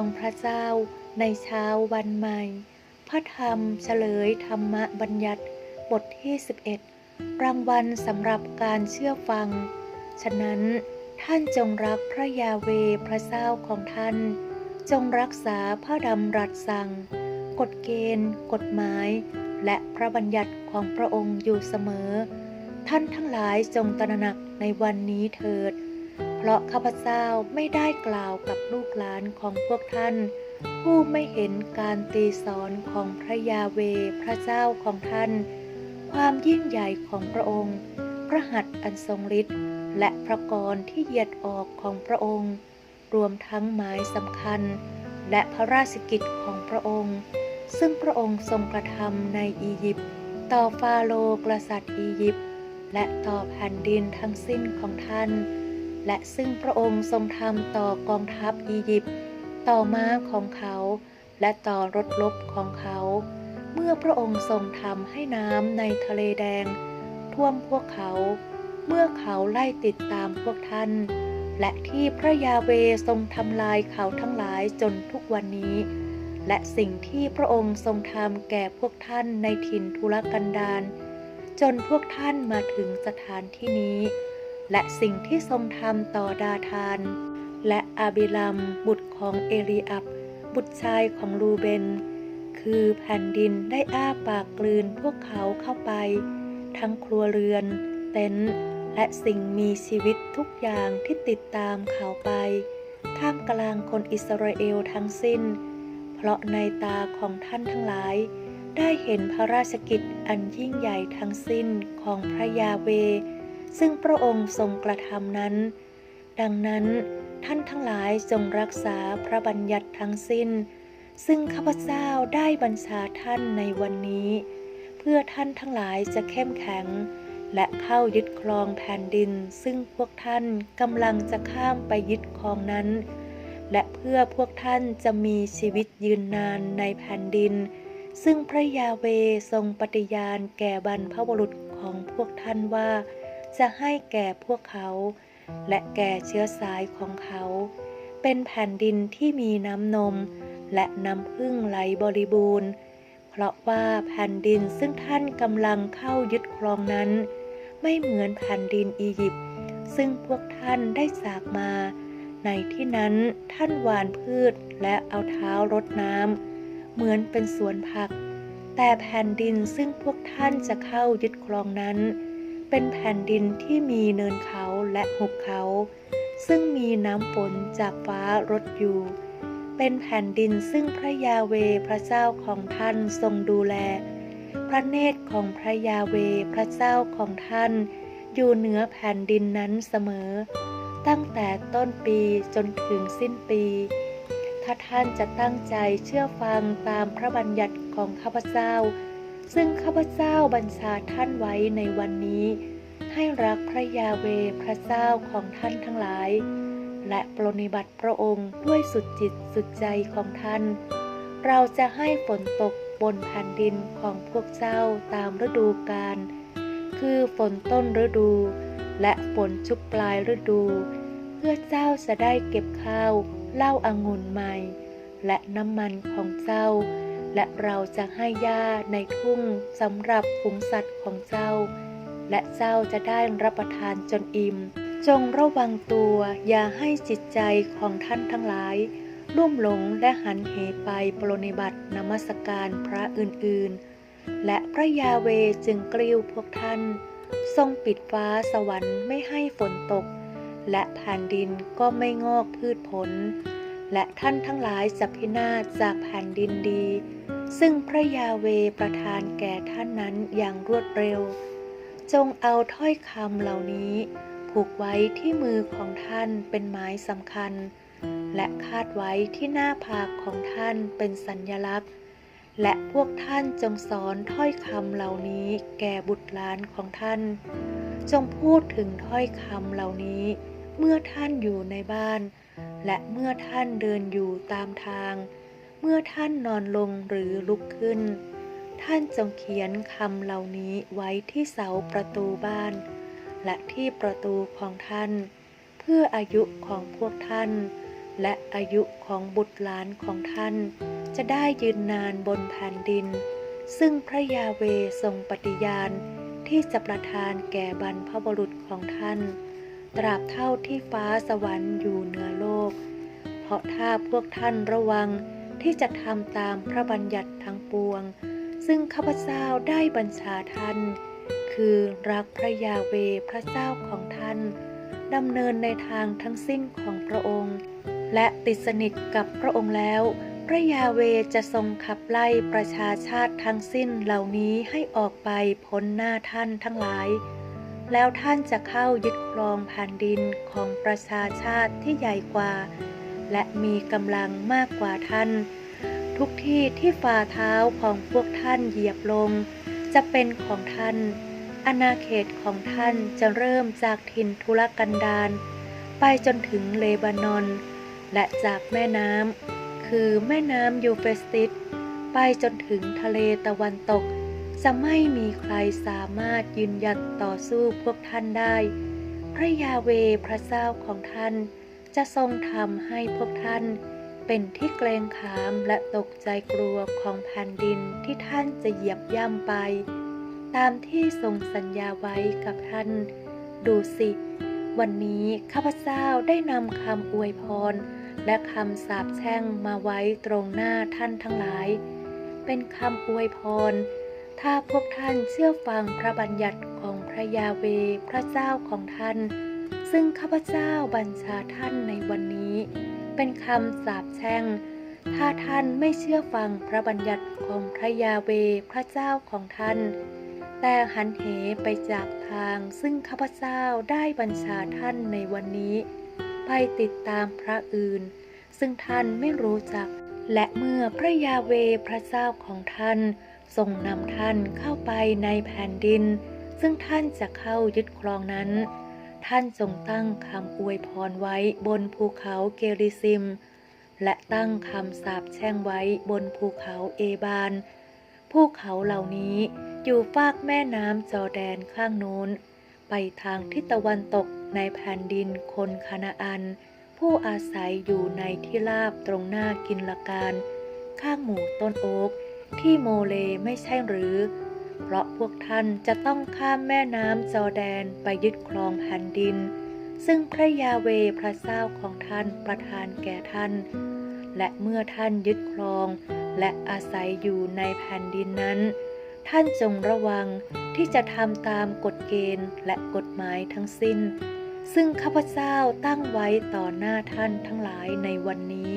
องพระเจ้าในเช้าวันใหม่ พระธรรมเฉลยธรรมบัญญัติบทที่ 11 รางวัลสำหรับการเชื่อฟัง ฉะนั้นท่านจงรักพระยาเวพระเจ้าของท่าน จงรักษาพระดำรัสสั่ง กฎเกณฑ์ กฎหมาย และพระบัญญัติของพระองค์อยู่เสมอ ท่านทั้งหลายจงตระหนักในวันนี้เถิด เพราะข้าพเจ้าไม่ได้กล่าวกับลูกหลานของพวกท่าน ผู้ไม่เห็นการตีสอนของพระยาเวพระเจ้าของท่าน ความยิ่งใหญ่ของพระองค์ พระหัตถ์อันทรงฤทธิ์และพระกรที่เหยียดออกของพระองค์ รวมทั้งหมายสำคัญ และพระราชกิจของพระองค์ ซึ่งพระองค์ทรงกระทำในอียิปต์ต่อฟาโรห์กษัตริย์อียิปต์และต่อแผ่นดินทั้งสิ้นของท่าน และซึ่งพระองค์ทรงทำต่อกองทัพอียิปต์ต่อม้าของเขา และต่อรถลบของเขา เมื่อพระองค์ทรงทำให้น้ำในทะเลแดง ท่วมพวกเขา เมื่อเขาไล่ติดตามพวกท่าน และที่พระยาเวทรงทำลายเขาทั้งหลายจนทุกวันนี้ และสิ่งที่พระองค์ทรงทำแก่พวกท่านในถิ่นทุรกันดารจนพวกท่านมาถึงสถานที่นี้ และสิ่งที่ทรงทำต่อดาธาน และอาบิลัมบุตรของเอลีอับ บุตรชายของลูเบน คือแผ่นดินได้อ้าปากกลืนพวกเขาเข้าไป ทั้งครัวเรือน เต็นท์และสิ่งมีชีวิตทุกอย่างที่ติดตามเขาไปท่ามกลางคนอิสราเอลทั้งสิ้น เพราะในตาของท่านทั้งหลาย ได้เห็นพระราชกิจอันยิ่งใหญ่ทั้งสิ้นของพระยาเว ซึ่งพระองค์ทรงกระทำนั้น ดังนั้นท่านทั้งหลายจงรักษาพระบัญญัติทั้งสิ้น ซึ่งข้าพเจ้าได้บัญชาท่านในวันนี้ เพื่อท่านทั้งหลายจะเข้มแข็ง และเข้ายึดครองแผ่นดิน ซึ่งพวกท่านกำลังจะข้ามไปยึดครองนั้น และเพื่อพวกท่านจะมีชีวิตยืนนานในแผ่นดิน ซึ่งพระยาเวทรงปฏิญาณแก่บรรพบุรุษของพวกท่านว่า จะให้แก่พวกเขา และแก่เชื้อสายของเขา เป็นแผ่นดินที่มีน้ำนม และน้ำพึ่งไหลบริบูรณ์ เพราะว่าแผ่นดินซึ่งท่านกำลังเข้ายึดครองนั้น ไม่เหมือนแผ่นดินอียิปต์ซึ่งพวกท่านได้จากมา ในที่นั้นท่านหว่านพืชและเอาเท้ารดน้ำเหมือนเป็นสวนผัก แต่แผ่นดินซึ่งพวกท่านจะเข้ายึดครองนั้น เป็นแผ่นดินที่มีเนินเขาและหุบเขา ซึ่งมีน้ำฝนจากฟ้ารดอยู่ เป็นแผ่นดินซึ่งพระยาเวพระเจ้าของท่านทรงดูแล พระเนตรของพระยาเวพระเจ้าของท่าน อยู่เหนือแผ่นดินนั้นเสมอ ตั้งแต่ต้นปีจนถึงสิ้นปี ถ้าท่านจะตั้งใจเชื่อฟังตามพระบัญญัติของข้าพเจ้า ซึ่งข้าพเจ้าบัญชาท่านไว้ในวันนี้ ให้รักพระยาเวพระเจ้าของท่านทั้งหลาย และปรนิบัติพระองค์ด้วยสุดจิตสุดใจของท่าน เราจะให้ฝนตกบนแผ่นดินของพวกเจ้าตามฤดูกาลคือฝนต้นฤดู และฝนชุกปลายฤดู เพื่อเจ้าจะได้เก็บข้าวเหล้าอางุ่นใหม่ และน้ำมันของเจ้า และเราจะให้หญ้าในทุ่งสำหรับฝูงสัตว์ของเจ้า และเจ้าจะได้รับประทานจนอิ่ม จงระวังตัวอย่าให้จิตใจของท่านทั้งหลายลุ่มหลงและหันเหไปปรนนิบัตินมัสการพระอื่นๆ และพระยาเวจึงกลิ้วพวกท่าน ทรงปิดฟ้าสวรรค์ไม่ให้ฝนตก และแผ่นดินก็ไม่งอกพืชผล และท่านทั้งหลายจะพินาศจากแผ่นดินดี ซึ่งพระยาเวประทานแก่ท่านนั้นอย่างรวดเร็ว จงเอาถ้อยคำเหล่านี้ ผูกไว้ที่มือของท่านเป็นหมายสำคัญ และคาดไว้ที่หน้าผากของท่านเป็นสัญญลักษณ์ และพวกท่านจงสอนถ้อยคำเหล่านี้แก่บุตรหลานของท่าน จงพูดถึงถ้อยคำเหล่านี้ เมื่อท่านอยู่ในบ้าน และเมื่อท่านเดินอยู่ตามทาง เมื่อท่านนอนลงหรือลุกขึ้น ท่านจงเขียนคำเหล่านี้ไว้ที่เสาประตูบ้าน และที่ประตูของท่าน เพื่ออายุของพวกท่าน และอายุของบุตรหลานของท่าน จะได้ยืนนานบนแผ่นดิน ซึ่งพระยาเวทรงปฏิญาณที่จะประทานแก่บรรพบุรุษของท่าน ตราบเท่าที่ฟ้าสวรรค์อยู่เหนือโลก เพราะถ้าพวกท่านระวัง ที่จะทำตามพระบัญญัติทั้งปวง ซึ่งข้าพเจ้าได้บัญชาท่าน คือรักพระยาเวพระเจ้าของท่านดำเนินในทางทั้งสิ้นของพระองค์ และติดสนิทกับพระองค์แล้ว พระยาเวจะทรงขับไล่ประชาชาติทั้งสิ้นเหล่านี้ให้ออกไปพ้นหน้าท่านทั้งหลาย แล้วท่านจะเข้ายึดครองแผ่นดินของประชาชาติที่ใหญ่กว่า และมีกำลังมากกว่าท่าน ทุกที่ที่ฝ่าเท้าของพวกท่านเหยียบลง จะเป็นของท่าน อาณาเขตของท่านจะเริ่มจากถิ่นทุรกันดารไปจนถึงเลบานอน และจากแม่น้ำคือแม่น้ำยูเฟสติสไปจนถึงทะเลตะวันตก จะไม่มีใครสามารถยืนหยัดต่อสู้พวกท่านได้ พระยาเวพระเจ้าของท่าน จะทรงทำให้พวกท่านเป็นที่เกรงขามและตกใจกลัวของแผ่นดินที่ท่านจะเหยียบย่ำไป ตามที่ทรงสัญญาไว้กับท่าน ดูสิ วันนี้ข้าพเจ้าได้นำคำอวยพร และคำสาปแช่งมาไว้ตรงหน้าท่านทั้งหลาย เป็นคำอวยพร ถ้าพวกท่านเชื่อฟังพระบัญญัติของพระยาเวพระเจ้าของท่าน ซึ่งข้าพเจ้าบัญชาท่านในวันนี้ เป็นคำสาปแช่ง ถ้าท่านไม่เชื่อฟังพระบัญญัติของพระยาเวพระเจ้าของท่าน แต่หันเหไปจากทางซึ่งข้าพเจ้าได้บัญชาท่านในวันนี้ ไปติดตามพระอื่น ซึ่งท่านไม่รู้จัก และเมื่อพระยาเวพระเจ้าของท่านทรงนำท่านเข้าไปในแผ่นดิน ซึ่งท่านจะเข้ายึดครองนั้น ท่านทรงตั้งคำอวยพรไว้บนภูเขาเกริซิม และตั้งคำสาปแช่งไว้บนภูเขาเอบานภูเขาเหล่านี้อยู่ฟากแม่น้ำจอแดนข้างโน้น ไปทางทิศตะวันตกในแผ่นดินคนคานาอัน ผู้อาศัยอยู่ในที่ราบตรงหน้ากินละการ ข้างหมู่ต้นโอ๊กที่โมเลไม่ใช่หรือ วกท่านจะต้องข้ามแม่น้ำจอแดนไปยึดครองแผ่นดิน ซึ่งพระยาเวพระเจ้าของท่านประทานแก่ท่าน และเมื่อท่านยึดครอง และอาศัยอยู่ในแผ่นดินนั้น ท่านจงระวังที่จะทำตามกฎเกณฑ์และกฎหมายทั้งสิ้น ซึ่งข้าพเจ้าตั้งไว้ต่อหน้าท่านทั้งหลายในวันนี้